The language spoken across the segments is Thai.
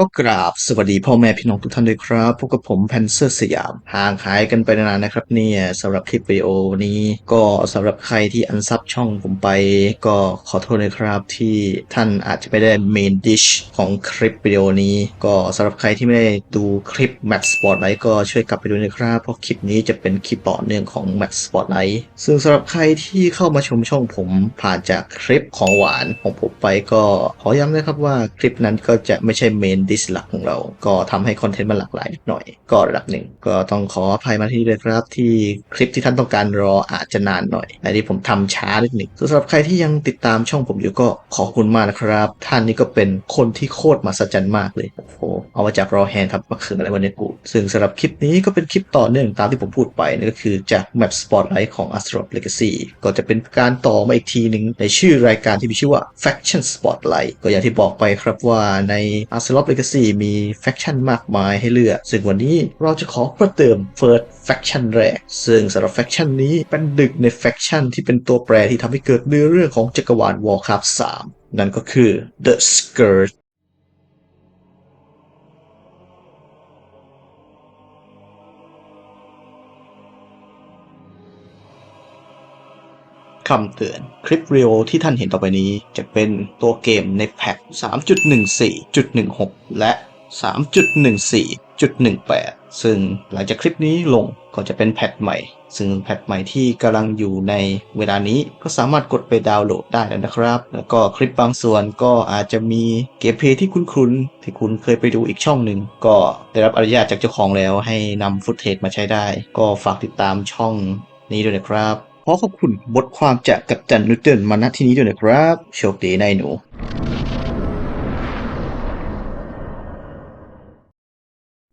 ก็กราบสวัสดีพ่อแม่พี่น้องทุกท่านด้วยครับพบกับผมแพนเซอร์สยาม ห่างหายกันไปนานนะครับเนี่ยสำหรับคลิปวิดีโอนี้ก็สำหรับใครที่อันซับช่องผมไป ก็ขอโทษนะครับที่ท่านอาจจะไม่ได้เมนดิชของคลิปวิดีโอนี้ ก็สำหรับใครที่ไม่ได้ดูคลิป Max Spotlight ก็ช่วยกลับไปดูนะครับเพราะคลิปนี้จะเป็นคลิปต่อเนื่องของ Max Spotlight ซึ่งสำหรับใครที่เข้ามาชมช่องผมผ่านจากคลิปของหวานของผมไปก็ขอย้ำนะครับว่าคลิปนั้นก็จะไม่ใช่เมนดิสหลักของเรา ก็ทำให้คอนเทนต์มันหลากหลายนิดหน่อย ก็ระดับหนึ่งก็ต้องขออภัยมาที่ด้วยครับ ที่คลิปที่ท่านต้องการรออาจจะนานหน่อยและที่ผมทำช้านิดหนึ่งสำหรับใครที่ยังติดตามช่องผมอยู่ก็ขอบคุณมากนะครับ ท่านนี่ก็เป็นคนที่โคตรมหัศจรรย์มากเลยโอ้โหเอามาจากรอแฮนครับมาคืนอะไรวันนี้กูซึ่งสำหรับคลิปนี้ก็เป็นคลิปต่อเนื่องตามที่ผมพูดไปนั่นก็คือจาก Map Spotlight ของ Astro Legacy ก็จะเป็นการต่อมาอีกทีหนึ่งในชื่อรายการที่มีชื่อว่า Faction Spotlight ก็อย่างที่บอกไปครับว่าใน Astro Legacy มีแฟคชั่นมากมายให้เลือก ซึ่งวันนี้เราจะขอประเติม First Faction แรก ซึ่งสำหรับแฟคชั่นนี้เป็นดึกในแฟคชั่นที่เป็นตัวแปรที่ทำให้เกิดเนื้อเรื่องของจักรวาล Warcraft 3 นั่นก็คือ The Scourge คำเตือนคลิปวิดีโอที่ท่านเห็นต่อไปนี้ จะเป็นตัวเกมในแพท3.14.16 และ 3.14.18 ซึ่งหลังจากคลิปนี้ลงก็จะเป็นแพทใหม่ ซึ่งแพทใหม่ที่กำลังอยู่ในเวลานี้ก็สามารถกดไปดาวน์โหลดได้แล้วนะครับ แล้วก็คลิปบางส่วนก็อาจจะมีเกมเพลย์ที่คุ้นๆที่คุณเคยไปดูอีกช่องหนึ่งก็ได้รับอนุญาตจากเจ้าของแล้วให้นำฟุตเทจมาใช้ได้ ก็ฝากติดตามช่องนี้ด้วยนะครับ ขอขอบคุณบทความจากกัปตันนูเติลมาณที่นี้ด้วยนะครับ โชคดีนายหนู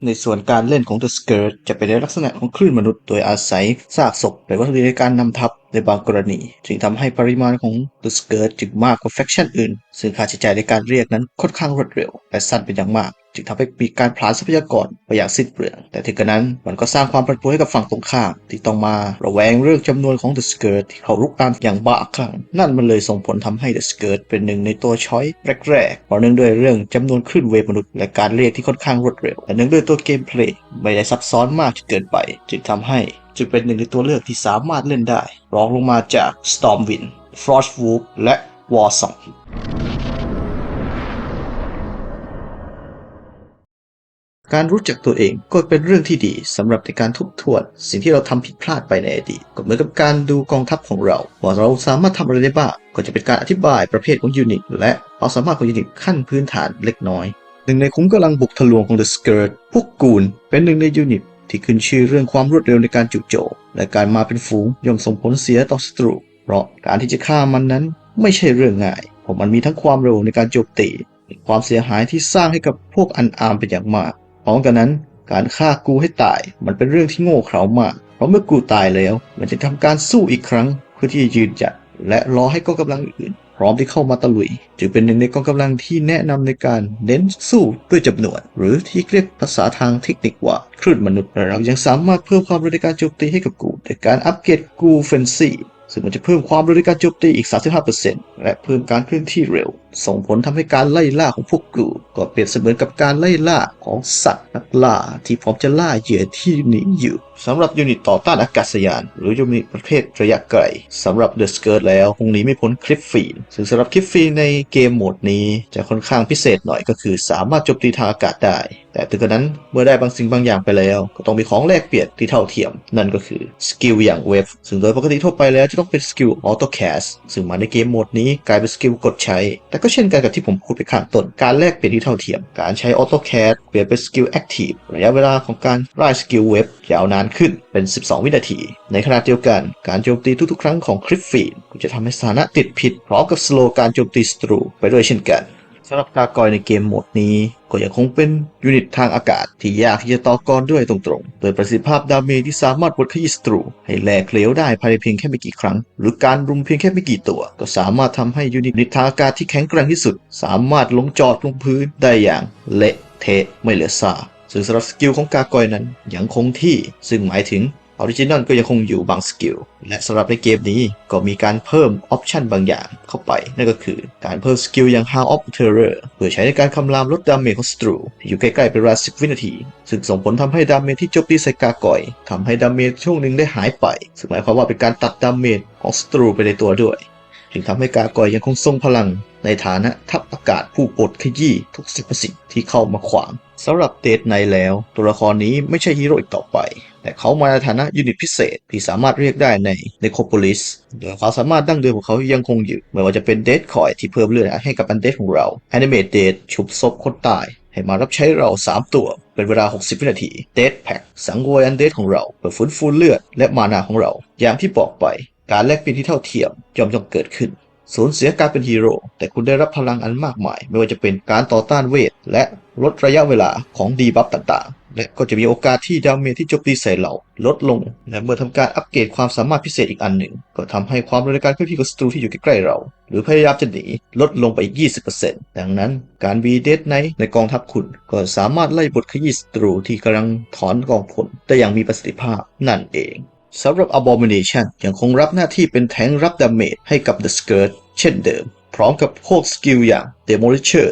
ในส่วนการเล่นของ The Skirt จะเป็นในลักษณะของคลื่นมนุษย์โดยอาศัยซากศพเป็นวัตถุดิบในการนำทับ ในบางกรณี จึงทำให้ปริมาณของ The Skirt จึงมากกว่าแฟคชั่นอื่น ซึ่งค่าใช้จ่ายในการเรียกนั้นค่อนข้างรวดเร็ว และสั้นเป็นอย่างมาก จึงทำให้มีการผลาญทรัพยากรไปอย่างสิ้นเปลือง แต่ถึงกระนั้นมันก็สร้างความปั่นป่วนให้กับฝั่งตรงข้ามที่ต้องมาระแวงเรื่องจำนวนของ The Skirt ที่เขารุกรานอย่างบ้าคลั่งนั่นมันเลยส่งผลทำให้ The Skirt เป็นหนึ่งในตัวช้อยแรกๆเพราะเนื่องด้วยเรื่องจำนวนคลื่นเวฟมนุษย์และการเรียกที่ค่อนข้างรวดเร็วและเนื่องด้วยตัวเกมเพลย์ไม่ได้ซับซ้อนมากจนเกินไป จึงทำให้ จึงเป็นหนึ่งในตัวเลือกที่สามารถเล่นได้ รองลงมาจาก Stormwind Frostwolf และ Warsong การรู้จักตัวเองก็เป็นเรื่องที่ดีสำหรับในการทบทวน สิ่งที่เราทำผิดพลาดไปในอดีตก็เหมือนกับการดูกองทัพของเรา ว่าเราสามารถทำอะไรได้บ้างก็จะเป็นการอธิบายประเภทของยูนิตและความสามารถของยูนิตขั้นพื้นฐานเล็กน้อย หนึ่งในคุ้มกำลังบุกทะลวงของ The Skirt พวกกูนเป็นหนึ่งในยูนิต ที่ขึ้นชื่อเรื่องความรวดเร็วในการจุโจมและการมาเป็นฝูงย่อมส่งผลเสียต่อศัตรู เพราะการที่จะฆ่ามันนั้นไม่ใช่เรื่องง่ายเพราะมันมีทั้งความเร็วในการโจมตีความเสียหายที่สร้างให้กับพวกอันอามเป็นอย่างมากพร้อมกันนั้น การฆ่ากูให้ตาย มันเป็นเรื่องที่โง่เขลามาก เพราะเมื่อกูตายแล้ว มันจะทำการสู้อีกครั้งเพื่อที่จะยืนหยัดและรอให้กองกำลังอื่น พร้อมที่เข้ามาตะลุย จึงเป็นหนึ่งในกองกำลังที่แนะนำในการเน้นสู้ด้วยจำนวน หรือที่เรียกภาษาทางเทคนิคว่าคลื่นมนุษย์และเรายังสามารถเพิ่มความเร็วในการโจมตีให้กับกูโดยการอัปเกรดกูเฟนซี่ซึ่งมันจะเพิ่มความเร็วในการโจมตีอีก 35%และเพิ่มการเคลื่อนที่เร็ว ส่งผลทำให้การไล่ล่าของพวกกูก็เปรียบเสมือนกับการไล่ล่าของสัตว์นักล่าที่พร้อมจะล่าเหยื่อที่หนีอยู่สำหรับยูนิตต่อต้านอากาศยาน หรือยูนิตประเภทระยะไกลสำหรับ The Skirt แล้วคงหนีไม่พ้นคลิปฟีนซึ่งสำหรับคลิปฟีนในเกมโหมดนี้จะค่อนข้างพิเศษหน่อยก็คือสามารถโจมตีทางอากาศได้ แต่ถึงกระนั้นเมื่อได้บางสิ่งบางอย่างไปแล้ว ก็ต้องมีของแลกเปลี่ยนที่เท่าเทียม นั่นก็คือสกิลอย่างเวฟซึ่งโดยปกติทั่วไปแล้วจะต้องเป็นสกิลออโต้แคสซึ่งมาในเกมโหมดนี้กลายเป็นสกิลกดใช้แต่ก็เช่นกันกับที่ผมพูดไปข้างต้น การแลกเปลี่ยนที่เท่าเทียม การใช้ออโต้แคสเปลี่ยนเป็นสกิลแอคทีฟระยะเวลาของการไล่สกิลเวฟยาวนานขึ้นเป็น 12 วินาที ในขณะเดียวกัน การโจมตีทุกๆ ครั้งของคลิปฟีนจะทำให้สถานะติดผิดพร้อมกับสโลการโจมตีศัตรูไปด้วยเช่นกัน สำหรับกากอยในเกมโหมดนี้ ก็ยังคงเป็นยูนิตทางอากาศ ที่ยากที่จะต่อกรด้วยตรงๆ โดยประสิทธิภาพดาเมจที่สามารถบดขยี้ศัตรู ให้แหลกเหลวได้ภายในเพียงแค่ไม่กี่ครั้ง หรือการรุมเพียงแค่ไม่กี่ตัว ก็สามารถทำให้ยูนิตทางอากาศที่แข็งแกร่งที่สุด สามารถลงจอดลงพื้นได้อย่างเละเทะไม่เหลือซากซึ่งสำหรับสกิลของกากอยนั้นยังคงที่ ซึ่งหมายถึง ออริจินอลก็ยังคงอยู่บางสกิล และสำหรับในเกมนี้ก็มีการเพิ่มออปชันบางอย่างเข้าไป นั่นก็คือการเพิ่มสกิลอย่าง Hound of Terror เพื่อใช้ในการคำรามลดดาเมจของศัตรูที่อยู่ใกล้ๆเป็นเวลา 10 วินาที ซึ่งส่งผลทำให้ดาเมจที่โจมตีใส่กากอยทำให้ดาเมจช่วงหนึ่งได้หายไป ซึ่งหมายความว่าเป็นการตัดดาเมจของศัตรูไปในตัวด้วย จึงทำให้กากอยยังคงทรงพลัง ในฐานะทัพอากาศผู้ปลดขยี้ทุกสรรพสิ่งที่เข้ามาขวางสำหรับเดทไนแล้ว ตัวละครนี้ไม่ใช่ฮีโร่อีกต่อไป แต่เขามาในฐานะยูนิตพิเศษ ที่สามารถเรียกได้ในในโคโปลิสโดยความสามารถดั้งเดิมของเขายังคงอยู่ไม่ว่าจะเป็นเดทคอยที่เพิ่มเลือดให้กับอันเดทของเราแอนิเมตเดทชุบศพคนตายให้มารับใช้เรา 3 ตัว เป็นเวลา 60 วินาที เดทแพ็กสังเวยอันเดทของเรา เพื่อฟื้นฟูเลือดและมานาของเรา อย่างที่บอกไป การแลกเปลี่ยนที่เท่าเทียมย่อมต้องเกิดขึ้น สูญเสียการเป็นฮีโร่แต่คุณได้รับพลังอันมากมาย ไม่ว่าจะเป็นการต่อต้านเวท และลดระยะเวลาของดีบัฟต่างๆ และก็จะมีโอกาสที่ดาเมจที่โจมตีใส่เราลดลง และเมื่อทำการอัปเกรดความสามารถพิเศษอีกอันหนึ่ง ก็ทำให้ความเร็วในการเคลื่อนที่ของศัตรูที่อยู่ใกล้ๆเรา หรือพยายามจะหนีลดลงไปอีก 20%ดังนั้นการวีเดดไนในกองทัพคุณ ก็สามารถไล่บทขยี้ศัตรูที่กำลังถอนกองพลได้อย่างมีประสิทธิภาพนั่นเอง สำหรับ Abomination ยังคงรับหน้าที่เป็นแทงรับดาเมจให้กับ The Skirt เช่นเดิม พร้อมกับพวกสกิลอย่าง Demolisher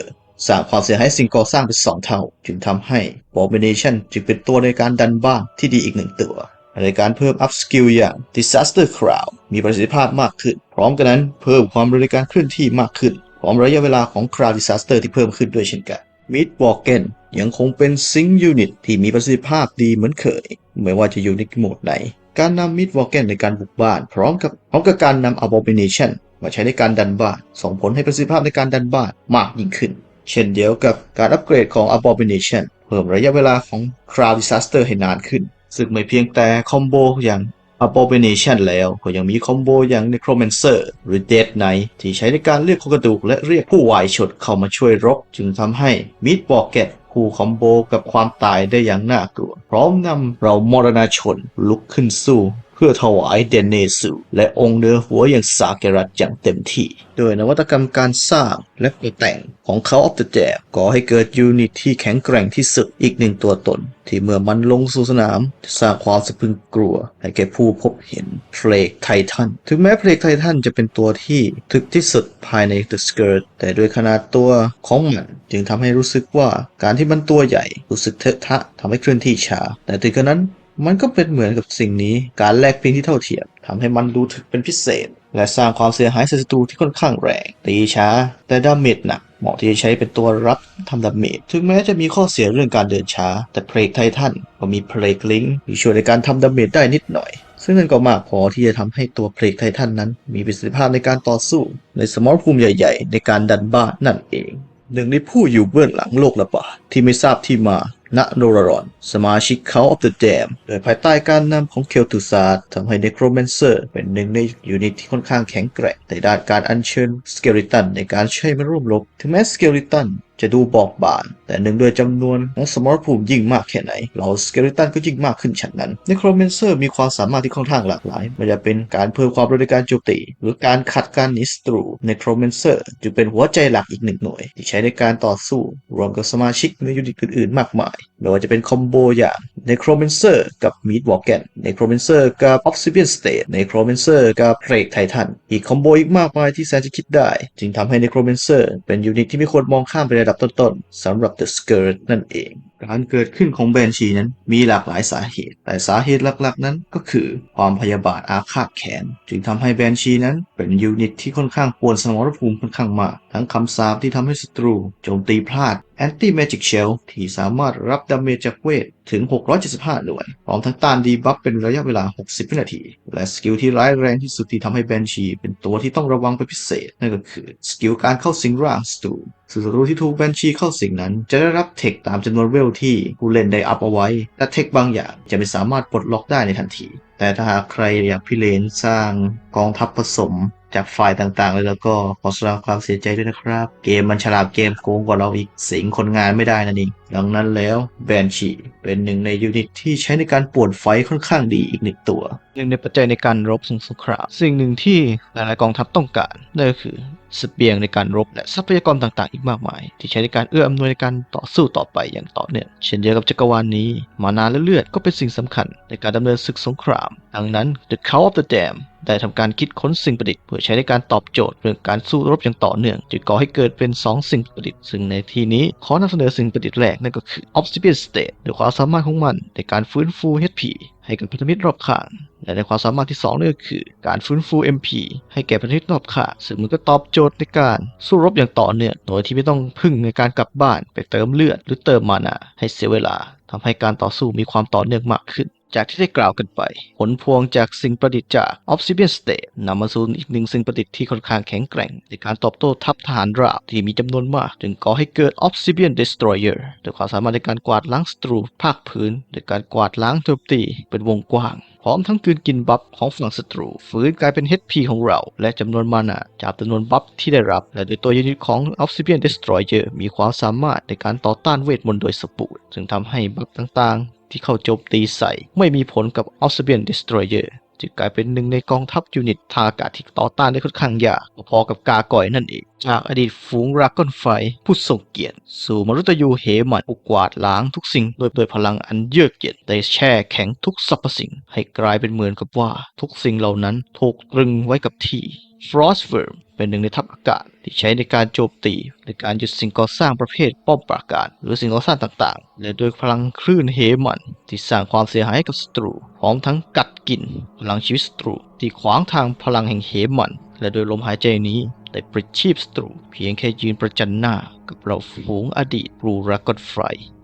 สร้างความเสียหายสิ่งก่อสร้างเป็น 2 เท่า จึงทำให้ Abomination จึงเป็นตัวในการดันบ้านที่ดีอีกหนึ่งตัว ในการเพิ่ม up skill อย่าง Disaster Crowd มีประสิทธิภาพมากขึ้น พร้อมกันนั้นเพิ่มความเร็วในการเคลื่อนที่มากขึ้น พร้อมระยะเวลาของ Crowd Disaster ที่เพิ่มขึ้นด้วยเช่นกัน Mid w a l k e n ยังคงเป็นซิงยูนิตที่มีประสิทธิภาพดีเหมือนเคย ไม่ว่าจะอยู่ในโหมดไหน การนำ Mid w a l k e n ในการบุกบ้าน พร้อมกับพร้อมกับการนำ Abomination มาใช้ในการดันบ้าน ส่งผลให้ประสิทธิภาพในการดันบ้านมากยิ่งขึ้น เช่นเดียวกับการอัปเกรดของ Abomination เพิ่มระยะเวลาของ Crowd Disaster ให้นานขึ้น ซึ่งไม่เพียงแต่คอมโบอย่าง Abomination แล้วก็ยังมีคอมโบอย่าง Necromancer หรือ Dead Knight ที่ใช้ในการเรียกโครงกระดูกและเรียกผู้วายชดเข้ามาช่วยรบ จึงทำให้ Mid w a l k e t คู่คอมโบกับความตายได้อย่างน่ากลัว พร้อมนำเรามรณชนลุกขึ้นสู้ พื่อถวายเดนเนซูและองค์เนื้อหัวอย่างสาเกรัตอย่างเต็มที่ โดยนวัตกรรมการสร้างและตกแต่งของเขาออฟเดอะแจก่อให้เกิดยูนิตที่แข็งแกร่งที่สุดอีกหนึ่งตัวตน ที่เมื่อมันลงสู่สนามจะสร้างความสะพึงกลัว ให้แก่ผู้พบเห็นเพลกไททันถึงแม้เพลกไททันจะเป็นตัวที่ถึกที่สุดภายใน The Skirt แต่ด้วยขนาดตัวของมันจึงทำให้รู้สึกว่าการที่มันตัวใหญ่รู้สึกเทอะทะทำให้เคลื่อนที่ช้าแต่ถึงกระนั้น มันก็เป็นเหมือนกับสิ่งนี้การแลกเปลี่ยนที่เท่าเทียมทำให้มันดูถึกเป็นพิเศษ และสร้างความเสียหายใส่ศัตรูที่ค่อนข้างแรง ตีช้า แต่ดาเมจหนักเหมาะที่จะใช้เป็นตัวรับทำดาเมจถึงแม้จะมีข้อเสียเรื่องการเดินช้า แต่เพลกไททันก็มีเพลกลิงที่ช่วยในการทำดาเมจได้นิดหน่อย ซึ่งนั่นก็มากพอที่จะทำให้ตัวเพลกไททันนั้น มีประสิทธิภาพในการต่อสู้ ในสมรภูมิใหญ่ ๆ ในการดันบ้านนั่นเอง หนึ่งในผู้อยู่เบื้องหลังโลกระบาดที่ไม่ทราบที่มา ณโนรารอน สมาชิกเขาออฟเดอะแดมโดยภายใต้การนำของเคลตูซาร์ทำให้เนโครแมนเซอร์เป็นหนึ่งในยูนิตที่ค่อนข้างแข็งแกร่งในด้านการอัญเชิญสเกลิตันในการใช้มาร่วมรบ ถึงแม้สเกลิตัน จะดูบอบบางแต่หนึ่งด้วยจำนวนของสมรภูมิยิ่งมากแค่ไหน เหล่าสเกลิตันก็ยิ่งมากขึ้นฉันนั้นในโครเมนเซอร์มีความสามารถที่ค่อนข้างหลากหลายไม่ว่าจะเป็นการเพิ่มความเร็วในการโจมตี หรือการขัดการนิสตรูในโครเมนเซอร์จึงเป็นหัวใจหลักอีกหนึ่งหน่วย ที่ใช้ในการต่อสู้ รวมกับสมาชิกในยูนิตอื่นๆ มากมายไม่ว่าจะเป็นคอมโบอย่าง Necromancer กับ Meat w a l k e n Necromancer กับ Obsidian State Necromancer กับ Plague Titan อีกคอมโบอีกมากมายที่แซนจะคิดได้ จึงทำให้ Necromancer เป็นยูนิตที่ไม่ควรมองข้ามไประดับต้นๆสำหรับ The Skirt นั่นเอง การเกิดขึ้นของแบนชีนั้นมีหลากหลายสาเหตุ แต่สาเหตุหลักๆ นั้นก็คือความพยาบาทอาฆาตแค้นจึงทำให้แบนชีนั้นเป็นยูนิตที่ค่อนข้างป่วนสมรภูมิค่อนข้างมาก ทั้งคำสาปที่ทำให้ศัตรูโจมตีพลาด Anti Magic Shell ที่สามารถรับดาเมจจากเวทถึง 675 หน่วย พร้อมทั้งต้านดีบัฟเป็นระยะเวลา 60 วินาที และสกิลที่ร้ายแรงที่สุดที่ทำให้แบนชี เป็นตัวที่ต้องระวังเป็นพิเศษ นั่นก็คือ สกิลการเข้าสิงร่างศัตรูศัตรูที่ถูกแบนชีเข้าสิงนั้น จะได้รับเทคตามจำนวนเวลที่ผู้เล่นได้อัพเอาไว้ และเทคบางอย่างจะไม่สามารถปลดล็อกได้ในทันที แต่ถ้าหากใครอยากพิเรนสร้างกองทัพผสมจากฝ่ายต่างๆเลยแล้วก็ขอแสดงความเสียใจด้วยนะครับ เกมมันฉลาดเกมโกงกว่าเราอีกสิงคนงานไม่ได้นั่นเอง ดังนั้นแล้วแบนชีเป็นหนึ่งในยูนิตที่ใช้ในการป่วนไฟค่อนข้างดีอีกหนึ่งตัว หนึ่งในปัจจัยในการรบสงครามสิ่งหนึ่งที่หลายๆกองทัพต้องการนั่นก็คือสเสบียงในการรบและทรัพยากรต่างๆ อีกมากมาย ที่ใช้ในการเอื้ออำนวยในการต่อสู้ต่อไปอย่างต่อเนื่องเช่นเดียวกับจักรวาลนี้ มานาและเลือดก็เป็นสิ่งสำคัญในการดำเนินศึกสงคราม ดังนั้น The Call of the Dam ได้ทำการคิดค้นสิ่งประดิษฐ์เพื่อใช้ในการตอบโจทย์เรื่องการสู้รบอย่างต่อเนื่องจึงก่อให้เกิดเป็น 2 สิ่งประดิษฐ์ซึ่งในที่นี้ขอนำเสนอสิ่งประดิษฐ์แรกนั่นก็คือ Obsidian State โดยความสามารถของมันในการฟื้นฟู HP ให้กับพันธมิตรรอบข้าง และในความสามารถที่2นั่นก็คือการฟื้นฟู MP ให้แก่พันธมิตรรอบข้างซึ่งมันก็ตอบโจทย์ในการสู้รบอย่างต่อเนื่องโดยที่ไม่ต้องพึ่งในการกลับบ้านไปเติมเลือด หรือเติมมานาให้เสียเวลาทำให้การต่อสู้มีความต่อเนื่องมากขึ้น จากที่ได้กล่าวกันไป ผลพวงจากสิ่งประดิษฐ์จาก Obsidian State นำมาสู่อีกหนึ่งสิ่งประดิษฐ์ที่ค่อนข้างแข็งแกร่ง ในการตอบโต้ทัพทหารราบที่มีจำนวนมาก จึงก่อให้เกิด Obsidian Destroyer โดยความสามารถในการกวาดล้างศัตรูภาคพื้นโดยการกวาดล้างโจมตีเป็นวงกว้างพร้อมทั้งคืนกินบัฟของฝั่งศัตรูฟื้นกลายเป็น HP ของเรา และจำนวนมานาจากจำนวนบัฟที่ได้รับ และโดยตัวยูนิตของ Obsidian Destroyer มีความสามารถในการต่อต้านเวทมนต์โดยสมบูรณ์ซึ่งทำให้บัฟต่างๆ ที่เข้าโจมตีใส่ ไม่มีผลกับ Obsidian Destroyer จึงกลายเป็นหนึ่งในกองทัพยูนิตทางอากาศที่ต่อต้านได้ค่อนข้างยากพอกับกาก่อยนั่นเอง จากอดีตฝูงรากอนไฟ ผู้ทรงเกียรติ สู่มรุตยูเหมันผู้กวาดล้างทุกสิ่งโดยโดยพลังอันเยือกเย็นได้แช่แข็งทุกสรรพสิ่ง ให้กลายเป็นเหมือนกับว่าทุกสิ่งเหล่านั้นถูกตรึงไว้กับที่ Frostworm เป็นหนึ่งในทัพอากาศ ที่ใช้ในการโจมตีในการหยุดสิ่งก่อสร้างประเภทป้อมปราการ หรือสิ่งก่อสร้างต่างๆ และโดยพลังคลื่นเฮมัน ที่สร้างความเสียหายให้กับศัตรู พร้อมทั้งกัดกินพลังชีวิตศัตรู ที่ขวางทางพลังแห่งเฮมัน และโดยลมหายใจนี้ได้ปลิชีพศัตรู เพียงแค่ยืนประจันหน้ากับเราฝูงอดีตรูรากอนไฟ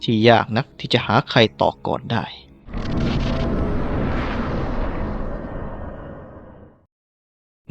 ที่ยากนักที่จะหาใครต่อก่อนได้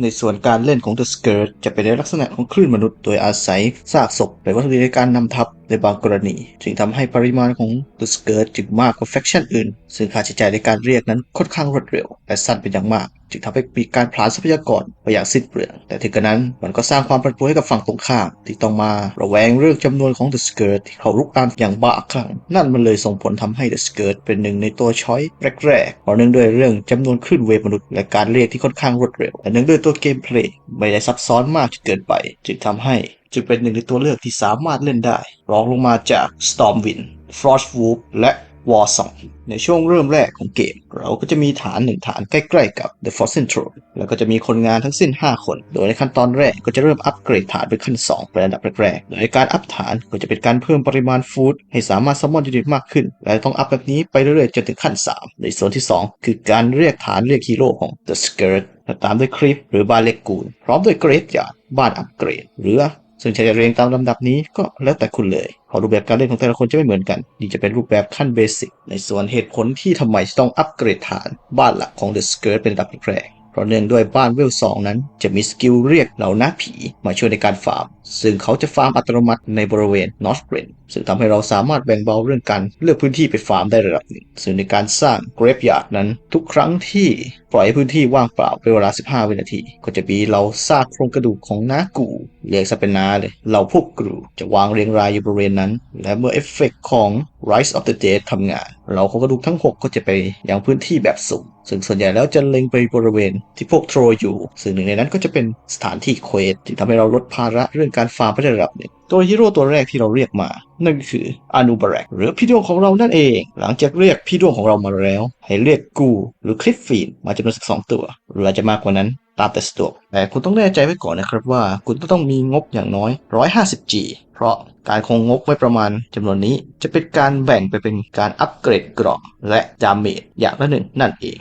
ในส่วนการเล่นของ The Skirt จะเป็นในลักษณะของคลื่นมนุษย์ โดยอาศัยซากศพเป็นวัตถุดิบในการนำทับในบางกรณี จึงทำให้ปริมาณของ The Skirt จึงมากกว่าแฟคชั่นอื่น ซึ่งค่าใช้จ่ายในการเรียกนั้นค่อนข้างรวดเร็ว และสั้นเป็นอย่างมาก จึงทำให้มีการผลาญทรัพยากรไปอย่างสิ้นเปลือง แต่ถึงกระนั้นมันก็สร้างความปั่นป่วนให้กับฝั่งตรงข้ามที่ต้องมาระแวงเรื่องจำนวนของ The Skirt ที่เขารุกรานอย่างบ้าคลั่งนั่นมันเลยส่งผลทำให้ The Skirt เป็นหนึ่งในตัวช้อยแรกๆเพราะเนื่องด้วยเรื่องจำนวนคลื่นเวฟมนุษย์และการเรียกที่ค่อนข้างรวดเร็วและเนื่องด้วยตัวเกมเพลย์ไม่ได้ซับซ้อนมากจนเกินไป จึงทำให้จึงเป็นหนึ่งในตัวเลือกที่สามารถเล่นได้ รองลงมาจาก Stormwind Frostwolf และ War Song ในช่วงเริ่มแรกของเกม เราก็จะมีฐานหนึ่งฐานใกล้ๆกับ The Frozen Throne แล้วก็จะมีคนงานทั้งสิ้น 5 คน โดยในขั้นตอนแรกก็จะเริ่มอัปเกรดฐานเป็นขั้น 2 เป็นอันดับแรกๆ โดยการอัพฐานก็จะเป็นการเพิ่มปริมาณฟู้ดให้สามารถซัมมอนยูนิตมากขึ้น และต้องอัพแบบนี้ไปเรื่อยๆ จนถึงขั้น 3 ในส่วนที่ 2 คือการเรียกฐานเรียกฮีโร่ของ The Skirt และตามด้วยคริปหรือบ้านเล็กกูลพร้อมด้วยเกรดยาร์ดบ้านอัปเกรด หรือ ซึ่งจะเรียงตามลำดับนี้ก็แล้วแต่คุณเลยเพราะรูปแบบการเล่นของแต่ละคนจะไม่เหมือนกัน นี่จะเป็นรูปแบบขั้นเบสิก ในส่วนเหตุผลที่ทำไมต้องอัปเกรดฐานบ้านหลักของ The Skirt เป็นอันดับแรกเพราะเนื่องด้วยบ้านเวล2นั้น จะมีสกิลเรียกเหล่าหน้าผีมาช่วยในการฟาร์ม ซึ่งเขาจะฟาร์มอัตโนมัติในบริเวณ North r e n ซึ่งทำให้เราสามารถแบ่งเบาเรื่องการเลือกพื้นที่ไปฟาร์มได้ระดับหนึ่ง ซึ่งในการสร้าง Graveyard นั้นทุกครั้งที่ปล่อยพื้นที่ว่างเปล่าเป็นเวลา 15 วินาที ก็จะมีเราซากโครงกระดูกของน้ากูเรียกซะเป็นน้าเลย เราพวกกรูจะวางเรียงรายอยู่บริเวณนั้น และเมื่อเอฟเฟกต์ของ Rise of the Dead ทำงาน เราโครงกระดูกทั้ง 6 ก็จะไปยังพื้นที่แบบสุ่มซึ่งส่วนใหญ่แล้วจะเล็งไปบริเวณที่พวกโทรอยู่ ซึ่งหนึ่งในนั้นก็จะเป็นสถานที่เควสที่ทำให้เราลดภาระเรื่องการฟาร์มไปได้ระดับหนึ่งตัวฮีโร่ตัวแรกที่เราเรียกมา นั่นก็คืออานูบารักหรือพี่ดวงของเรานั่นเอง หลังจากเรียกพี่ดวงของเรามาแล้ว ให้เรียกกู หรือคลิฟฟีนมาจำนวนสักสองตัว หรืออาจจะมากกว่านั้นตามแต่สะดวกแต่คุณต้องแน่ใจไว้ก่อนนะครับว่า คุณต้องมีงบอย่างน้อย 150G เพราะการคงงบไว้ประมาณจำนวนนี้จะเป็นการแบ่งไปเป็นการอัปเกรดเกราะและดาเมจอย่างละหนึ่งนั่นเอง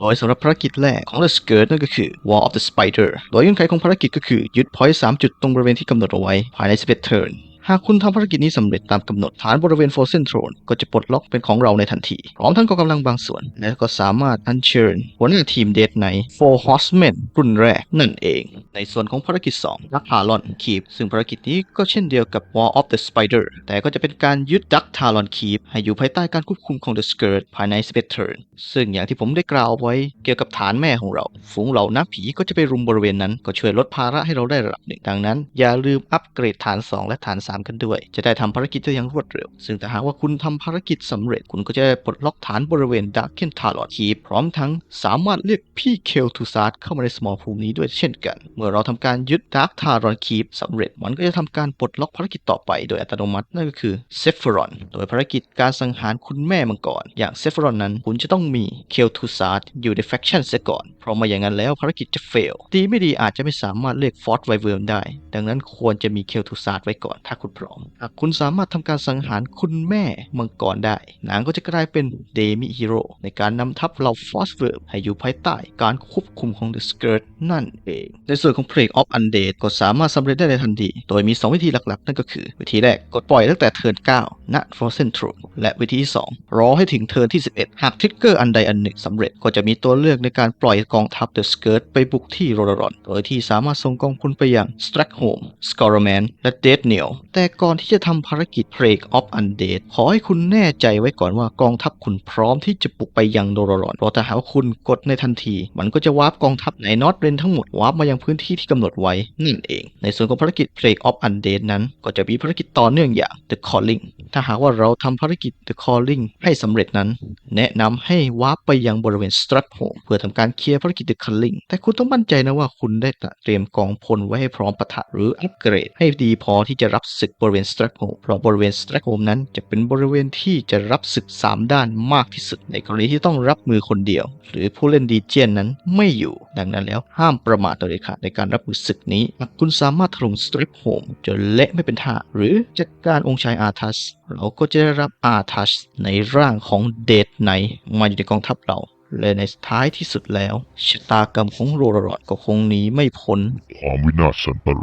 โดยสำหรับภารกิจแรกของ The Skirt นั่นก็คือ War of the Spider โดยเงื่อนไขของภารกิจก็คือยึดพอยต์3จุดตรงบริเวณที่กำหนดเอาไว้ภายใน11 turn หากคุณทำภารกิจนี้สำเร็จตามกำหนดฐานบริเวณ Frozen Throne ก็จะปลดล็อกเป็นของเราในทันที พร้อมทั้งกองกำลังบางส่วน และก็สามารถอัญเชิญหัวหน้าทีมเดทใน Four Horsemen รุ่นแรกนั่นเอง ในส่วนของภารกิจ2ดักทารอนคีบซึ่งภารกิจนี้ก็เช่นเดียวกับ War of the Spider แต่ก็จะเป็นการยึดดักทารอนคีบให้อยู่ภายใต้การควบคุมของ The Skirt ภายใน11 turn ซึ่งอย่างที่ผมได้กล่าวไว้เกี่ยวกับฐานแม่ของเรา ฝูงเหล่านักผีก็จะไปรุมบริเวณนั้นก็ช่วยลดภาระให้เราได้ระดับหนึ่งดังนั้น อย่าลืมอัปเกรดฐาน 2 และฐาน 3กันด้วย จะได้ทำภารกิจได้อย่างรวดเร็ว ซึ่งถ้าหากว่าคุณทำภารกิจสำเร็จ คุณก็จะได้ปลดล็อกฐานบริเวณดักเคนทารอนคีพร้อมทั้งสามารถเรียกพี่เคลทูซาร์เข้ามาในสมอลภูมินี้ด้วยเช่นกัน เมื่อเราทำการยึดดักทารอนคีบสำเร็จ มันก็จะทำการปลดล็อกภารกิจต่อไปโดยอัตโนมัตินั่นก็คือเซฟ r รอนโดยภารกิจการสังหารคุณแม่มังกรอย่างเซฟ r รอนนั้น คุณจะต้องมีเคลทูซาร์อยู่ในแฟคชั่นเสียก่อน เพราะมาอย่างนั้นแล้วภารกิจจะเฟลดีไม่ดีอาจจะไม่สามารถเรียกฟอร์ไวเวิร์มได้ ดังนั้นควรจะมีเคลทูซาร์ไว้ก่อน ถ้าคุณพร้อมหากคุณสามารถทำการสังหารคุณแม่มังกรได้ นางก็จะกลายเป็นเดมิฮีโร่ในการนำทัพเหล่าฟอสเวิร์ให้อยู่ภายใต้การควบคุมของ The Skirt นั่นเอง ในส่วนของ Plague of Undead ก็สามารถสำเร็จได้ในทันที โดยมี 2 วิธีหลักๆ นั่นก็คือ วิธีแรกกดปล่อยตั้งแต่เทิร์น9ณ Frozen Throne และวิธีที่ 2 รอให้ถึงเทิร์นที่ 11 หากทริกเกอร์อันใดอันหนึ่งสำเร็จก็จะมีตัวเลือกในการปล่อยกองทัพ The Skirt ไปบุกที่โรดรอน โดยที่สามารถส่งกองพลไปยัง Strackholm s c o r a m a n และ Dead n e l แแต่ก่อนที่จะทำภารกิจ Plague of Undead ขอให้คุณแน่ใจไว้ก่อนว่ากองทัพคุณพร้อมที่จะบุกไปยังโดรรอนเพราะถ้าหากคุณกดในทันที มันก็จะวาร์ปกองทัพในนอตเรนทั้งหมดวาร์ปมายังพื้นที่ที่กำหนดไว้นั่นเอง ในส่วนของภารกิจ Plague of Undead นั้น ก็จะมีภารกิจต่อเนื่องอย่าง The Calling ถ้าหากว่าเราทำภารกิจ The Calling ให้สำเร็จนั้น แนะนำให้วาร์ปไปยังบริเวณ Stratholm เพื่อทำการเคลียร์ภารกิจ The Calling แต่คุณต้องมั่นใจนะว่าคุณได้เตรียมกองพลไว้ให้พร้อมปะทะหรืออัปเกรด ให้ดีพอที่จะรับศึกบริเวณ Stratholm เพราะบริเวณ Stratholm นั้นจะเป็นบริเวณที่จะรับศึก 3 ด้านมากที่สุด ในกรณีที่ต้องรับมือคนเดียว หรือผู้เล่นดีเจนนั้นไม่อยู่ ดังนั้นแล้วห้ามประมาทโดยเด็ดขาดในการรับมือศึกนี้หากคุณสามารถถล่ม Stratholm จนเละไม่เป็นท่าหรือจัดการองค์ชายอาทัสเราก็จะได้รับอาทัสในร่างของเดดไนมาอยู่ในกองทัพเรา และในท้ายที่สุดแล้วชะตากรรมของโรรอดก็คงหนีไม่พ้นความวินาศสันตโร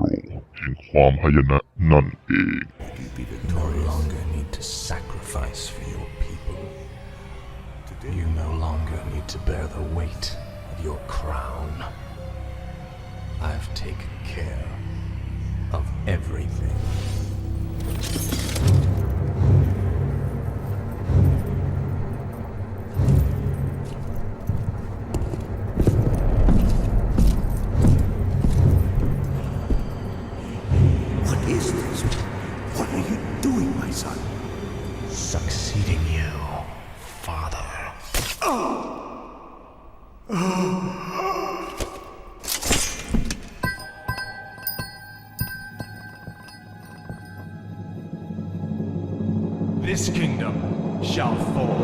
แห่งความหายนะนั่นเอง You no longer need to sacrifice for your people. You no longer need to bear the weight of your crown. I've taken care of everything. This kingdom shall fall,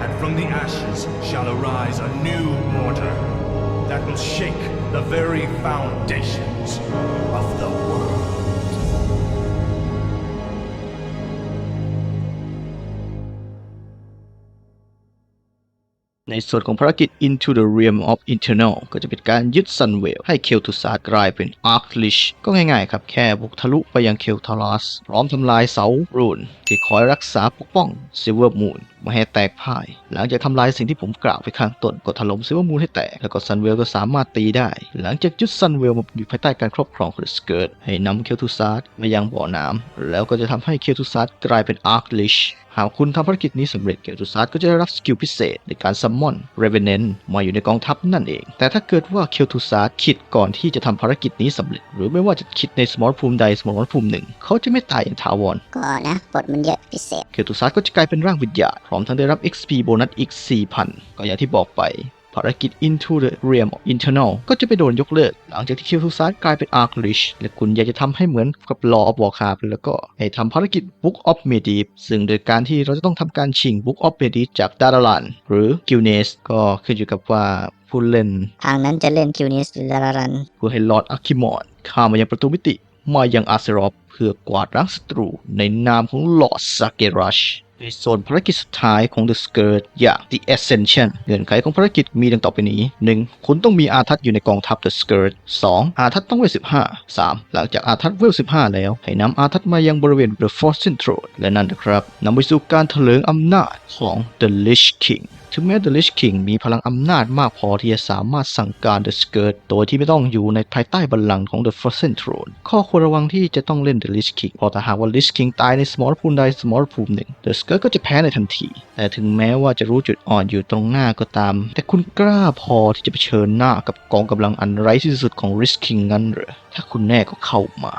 and from the ashes shall arise a new order that will shake the very foundations of the world. ในส่วนของภารกิจ Into the Realm of Eternal ก็จะเป็นการยึด Sunwell ให้เคลทูซาร์กลายเป็น Archlich ก็ง่ายๆครับ แค่บุกทะลุไปยังเคลทารัสพร้อมทำลายเสารูนที่คอยรักษาปกป้อง Silver Moon ไม่ให้แตกพ่าย หลังจากทำลายสิ่งที่ผมกล่าวไปข้างต้นก็ถล่ม Silver Moon ให้แตก แล้วก็ Sunwell ก็สามารถตีได้ หลังจากยึด Sunwell มาอยู่ภายใต้การครอบครองของ Skirt ให้นำเคลทูซาร์มายังบ่อน้ำแล้วก็จะทำให้เคลทูซาร์กลายเป็น Archlich หากคุณทำภารกิจนี้สำเร็จเกลตูซาร์ก็จะได้รับสกิลพิเศษในการซัมมอนเรเวเนนมาอยู่ในกองทัพนั่นเอง แต่ถ้าเกิดว่าเคลตูซาร์คิดก่อนที่จะทำภารกิจนี้สำเร็จ หรือไม่ว่าจะคิดในสมรภูมิใดสมรภูมิหนึ่ง เขาจะไม่ตายอย่างถาวรก็นะบทมันเยอะพิเศษ เคลตูซาร์ก็จะกลายเป็นร่างวิญญาณพร้อมทั้งได้รับ XP โบนัสอีก4,000 ก็อย่างที่บอกไป ภารกิจ Into the Realm of Internal ก็จะไปโดนยกเลิก หลังจากที่คิวทูซาร์กลายเป็น Archlich และคุณอยากจะทำให้เหมือนกับ Law of Warcraft แล้วก็ให้ทำภารกิจ Book of Medivh ซึ่งโดยการที่เราจะต้องทำการชิง Book of Medivh จากดาราลันหรือ g i l n e s ก็ขึ้นอยู่กับว่าผู้เล่น ทางนั้นจะเล่นคิวนิสหรือลารันเพื่อให้ลอร์ดอาคิมอนข้ามมายังประตูมิติมายังอาเซรอฟเพื่อกวาดล้างศัตรูในนามของลอร์ดซาเกรัช ในส่วนภารกิจสุดท้ายของ The Skirt อย่าง The Ascension เงื่อนไขของภารกิจมีดังต่อไปนี้ 1. คุณต้องมีอาทัตอยู่ในกองทัพ The Skirt 2. อาทัตต้องเวล15 3. หลังจากอาทัตเวล15 แล้ว ให้นำอาทัตมายังบริเวณ The Fortune Throne และนั่นนะครับนำไปสู่การเถลิงอำนาจของ The Lich King ถึงแม้ The Lich King มีพลังอำนาจมากพอที่จะสามารถสั่งการ The Skirt โดยที่ไม่ต้องอยู่ในภายใต้บัลลังก์ของ The Frozen Throne ข้อควรระวังที่จะต้องเล่น The Lich King เพราะถ้าหากว่า Lich King ตายในสมรภูมิใดสมรภูมิหนึ่ง The Skirt ก็จะแพ้ในทันที แต่ถึงแม้ว่าจะรู้จุดอ่อนอยู่ตรงหน้าก็ตาม แต่คุณกล้าพอที่จะเผชิญหน้ากับกองกำลังอันไร้ที่สุดของ Lich King งั้นเหรอถ้าคุณแน่ก็เข้ามา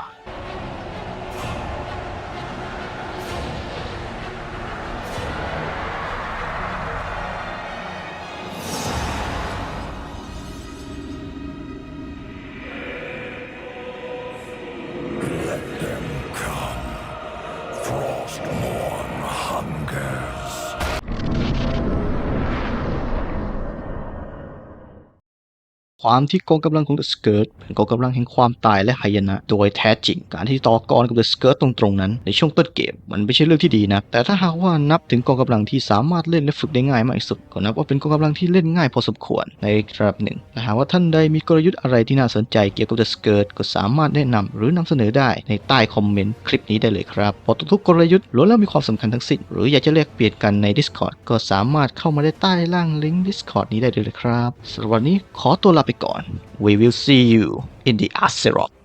ความที่กองกำลังของ The Skirt เป็นกองกำลังแห่งความตายและหายนะ โดยแท้จริง การที่ต่อกรกับ The Skirt ตรงๆนั้น ในช่วงต้นเกมมันไม่ใช่เรื่องที่ดีนะ แต่ถ้าหากว่านับถึงกองกำลังที่สามารถเล่นและฝึกได้ง่ายมากที่สุด ก็นับว่าเป็นกองกำลังที่เล่นง่ายพอสมควรในระดับหนึ่งและหากว่าท่านใดมีกลยุทธ์อะไรที่น่าสนใจเกี่ยวกับ The Skirt ก็สามารถแนะนำหรือนำเสนอได้ในใต้คอมเมนต์คลิปนี้ได้เลยครับเพราะทุกๆกลยุทธ์ล้วนแล้วมีความสำคัญทั้งสิ้นหรืออยากจะแลกเปลี่ยนกันใน Discord ก็สามารถเข้ามาได้ใต้ล่างลิงก์ Discord นี้ได้เลยครับสำหรับวันนี้ขอตัวลาไปก่อน We will see you in the Azeroth